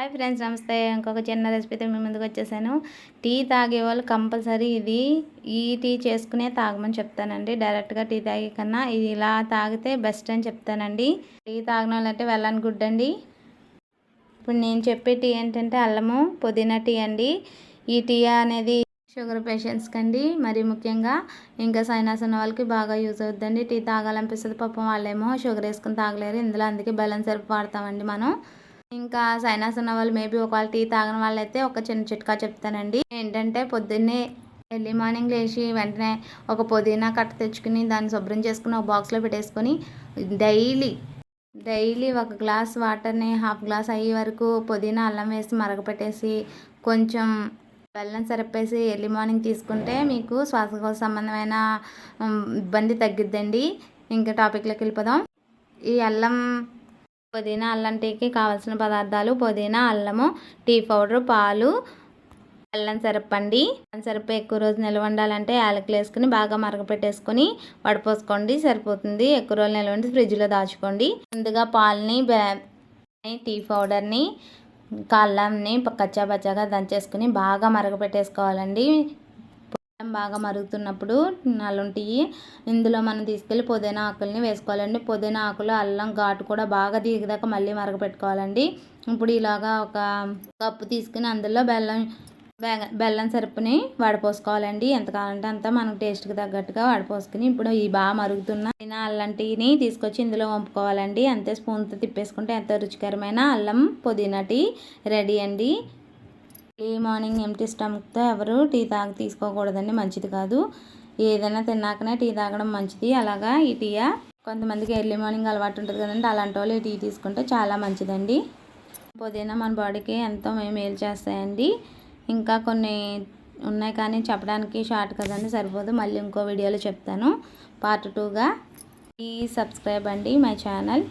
Hi friends నమస్తే. ఇంకొక చిన్న రెసిపీతో మీ ముందుకు వచ్చేసాను. టీ తాగే వాళ్ళు కంపల్సరీ ఇది. ఈ టీ చేసుకునే తాగమని చెప్తానండి. డైరెక్ట్గా టీ తాగే కన్నా ఇది ఇలా తాగితే బెస్ట్ అని చెప్తానండి. టీ తాగిన వాళ్ళంటే వెళ్ళని గుడ్ అండి. ఇప్పుడు నేను చెప్పే టీ ఏంటంటే అల్లము పుదీనా టీ అండి. ఈ టీ అనేది షుగర్ పేషెంట్స్కి అండి. మరి ముఖ్యంగా ఇంకా సైనాస్ ఉన్న వాళ్ళకి బాగా యూజ్ అవుతుందండి టీ తాగాలనిపిస్తుంది. పాపం వాళ్ళేమో షుగర్ వేసుకుని తాగలేరు. ఇందులో అందుకే బెల్లం సిరప్ వాడతామండి మనం. ఇంకా సైనాస్ ఉన్న వాళ్ళు మేబీ ఒకవేళ టీ తాగిన వాళ్ళైతే ఒక చిన్న చిట్కా చెప్తానండి. ఏంటంటే పొద్దున్నే ఎర్లీ మార్నింగ్ లేచి వెంటనే ఒక పుదీనా కట్ట తెచ్చుకుని దాన్ని శుభ్రం చేసుకుని ఒక బాక్స్లో పెట్టేసుకొని డైలీ డైలీ ఒక గ్లాస్ వాటర్ని హాఫ్ గ్లాస్ అయ్యే వరకు పుదీనా అల్లం వేసి మరగపెట్టేసి కొంచెం బెల్లం సరిపేసి ఎర్లీ మార్నింగ్ తీసుకుంటే మీకు శ్వాసకోశ సంబంధమైన ఇబ్బంది తగ్గిద్దండి. ఇంకా టాపిక్లోకి వెళ్ళిపోదాం. ఈ అల్లం పుదీనా అల్లం టీకి కావాల్సిన పదార్థాలు పుదీనా అల్లము టీ పౌడర్ పాలు అల్లం సిరప్ అండి అల్లం సిరప్ ఎక్కువ రోజు నిల్వ ఉండాలంటే యాలకులు వేసుకుని బాగా మరగపెట్టేసుకుని వడపోసుకోండి సరిపోతుంది. ఎక్కువ రోజులు నిల్వ ఉండి ఫ్రిడ్జ్లో దాచుకోండి. ముందుగా పాలని టీ పౌడర్ని కాళ్ళని కచ్చా పచ్చాగా దంచేసుకుని బాగా మరగపెట్టేసుకోవాలండి. బాగా మరుగుతున్నప్పుడు నల్లుంటి ఇందులో మనం తీసుకెళ్ళి పుదీనా ఆకుల్ని వేసుకోవాలండి. పుదీనా ఆకులు అల్లం ఘాటు కూడా బాగా దిగదాకా మళ్ళీ మరగపెట్టుకోవాలండి. ఇప్పుడు ఇలాగా ఒక కప్పు తీసుకుని అందులో బెల్లం బెల్లం సరుపుని వడపోసుకోవాలండి. ఎంత కావాలంటే అంత మనకు టేస్ట్కి తగ్గట్టుగా వడపోసుకుని ఇప్పుడు ఈ బాగా మరుగుతున్న అల్లం తీసుకొచ్చి ఇందులో వంపుకోవాలండి. అంతే స్పూన్తో తిప్పేసుకుంటే ఎంతో రుచికరమైన అల్లం పుదీనా టీ రెడీ అండి. ఈ మార్నింగ్ ఎంటీ స్టమక్తో ఎవరు టీ తాగి తీసుకోకూడదండి మంచిది కాదు. ఏదైనా తిన్నాకనే టీ తాగడం మంచిది. అలాగా ఈ టీయా కొంతమందికి ఎర్లీ మార్నింగ్ అలవాటు ఉంటుంది కదండి అలాంటి వాళ్ళు టీ తీసుకుంటే చాలా మంచిదండి. పుదీనా మన బాడీకి ఎంతో మేలు చేస్తాయండి. ఇంకా కొన్ని ఉన్నాయి కానీ చెప్పడానికి షార్ట్ కదండి సరిపోదు. మళ్ళీ ఇంకో వీడియోలో చెప్తాను. పార్ట్ టూగా. ప్లీజ్ సబ్స్క్రైబ్ అండి మై ఛానల్.